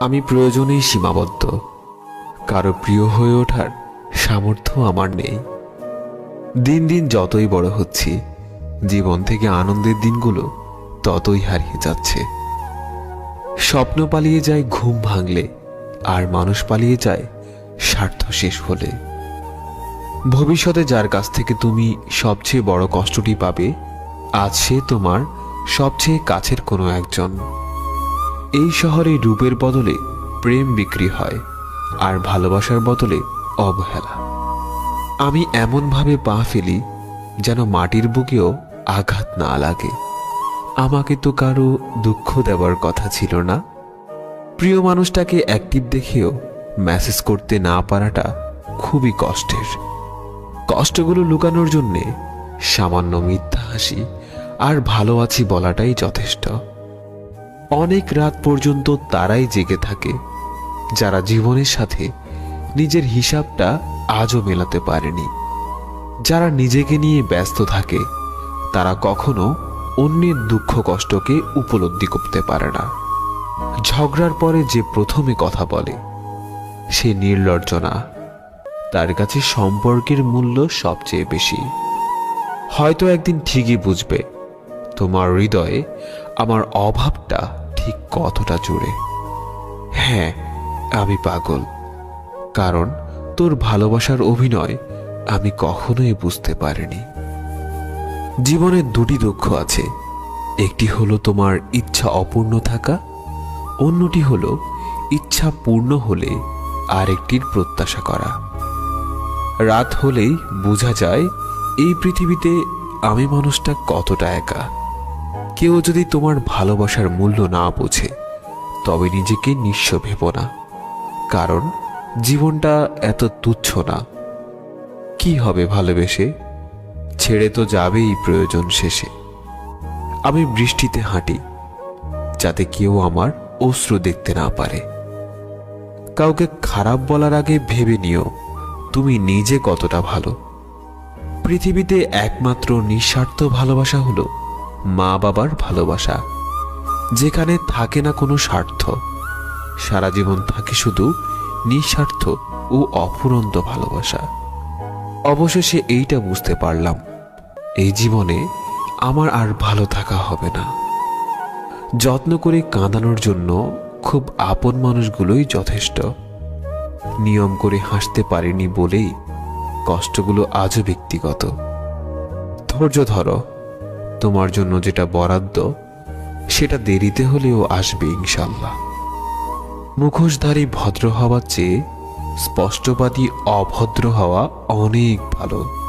আমি প্রয়োজনেই সীমাবদ্ধ। কারও প্রিয় হয়ে ওঠার সামর্থ্য আমার নেই। দিন দিন যতই বড় হচ্ছি, জীবন থেকে আনন্দের দিনগুলো ততই হারিয়ে যাচ্ছে। স্বপ্ন পালিয়ে যায় ঘুম ভাঙলে, আর মানুষ পালিয়ে যায় স্বার্থ শেষ হলে। ভবিষ্যতে যার কাছ থেকে তুমি সবচেয়ে বড় কষ্টটি পাবে, আজ সে তোমার সবচেয়ে কাছের কোনো একজন। এই শহরে রূপের বদলে প্রেম বিক্রি হয় আর ভালোবাসার বদলে অবহেলা। আমি এমনভাবে পা ফেলি যেন মাটির বুকেও আঘাত না লাগে। আমাকে তো কারও দুঃখ দেওয়ার কথা ছিল না। প্রিয় মানুষটাকে অ্যাক্টিভ দেখেও মেসেজ করতে না পারাটা খুবই কষ্টের। কষ্টগুলো লুকানোর জন্যে সামান্য মিথ্যা হাসি আর ভালো আছি বলাটাই যথেষ্ট। অনেক রাত পর্যন্ত তারাই জেগে থাকে, যারা জীবনের সাথে নিজের হিসাবটা আজও মেলাতে পারেনি। যারা নিজেকে নিয়ে ব্যস্ত থাকে, তারা কখনো অন্যের দুঃখ কষ্টকে উপলব্ধি করতে পারে না। ঝগড়ার পরে যে প্রথমে কথা বলে, সে নির্লজ্জনা, তার কাছে সম্পর্কের মূল্য সবচেয়ে বেশি। হয়তো একদিন ঠিকই বুঝবে, তোমার হৃদয়ে আমার অভাবটা ঠিক কতটা জুড়ে হ্যাঁ আমি পাগল। কারণ তোর ভালোবাসার অভিনয় আমি কখনোই বুঝতে পারিনি। জীবনে দুটি দুঃখ আছে। একটি হলো তোমার ইচ্ছা অপূর্ণ থাকা, অন্যটি হলো ইচ্ছা পূর্ণ হলে আরেকটির প্রত্যাশা করা। রাত হলেই বোঝা যায় এই পৃথিবীতে আমি মানুষটা কতটা একা। কেউ যদি তোমার ভালোবাসার মূল্য না বোঝে, তবে নিজেকে নিঃস্ব ভেব না। কারণ জীবনটা এত তুচ্ছ না। কি হবে ভালোবেসে? ছেড়ে তো যাবেই প্রয়োজন শেষে। আমি বৃষ্টিতে হাঁটি, যাতে কেউ আমার অশ্রু দেখতে না পারে। কাউকে খারাপ বলার আগে ভেবে নিও, তুমি নিজে কতটা ভালো। পৃথিবীতে একমাত্র নিঃস্বার্থ ভালোবাসা হলো মা বাবার ভালোবাসা। যেখানে থাকে না কোনো স্বার্থ। সারা জীবন থাকে শুধু নিঃস্বার্থ ও অফুরন্ত ভালোবাসা। অবশেষে এইটা বুঝতে পারলাম, এই জীবনে আমার আর ভালো থাকা হবে না। যত্ন করে কাঁদানোর জন্য খুব আপন মানুষগুলোই যথেষ্ট। নিয়ম করে হাসতে পারিনি বলেই কষ্টগুলো আজও ব্যক্তিগত। ধৈর্য ধরো তোমার জন্য যেটা বরাদ্দ, সেটা দেরিতে হলেও আসবে ইনশাল্লাহ মুখোশধারী ভদ্র হওয়ার চেয়ে স্পষ্টবাদী অভদ্র হওয়া অনেক ভালো।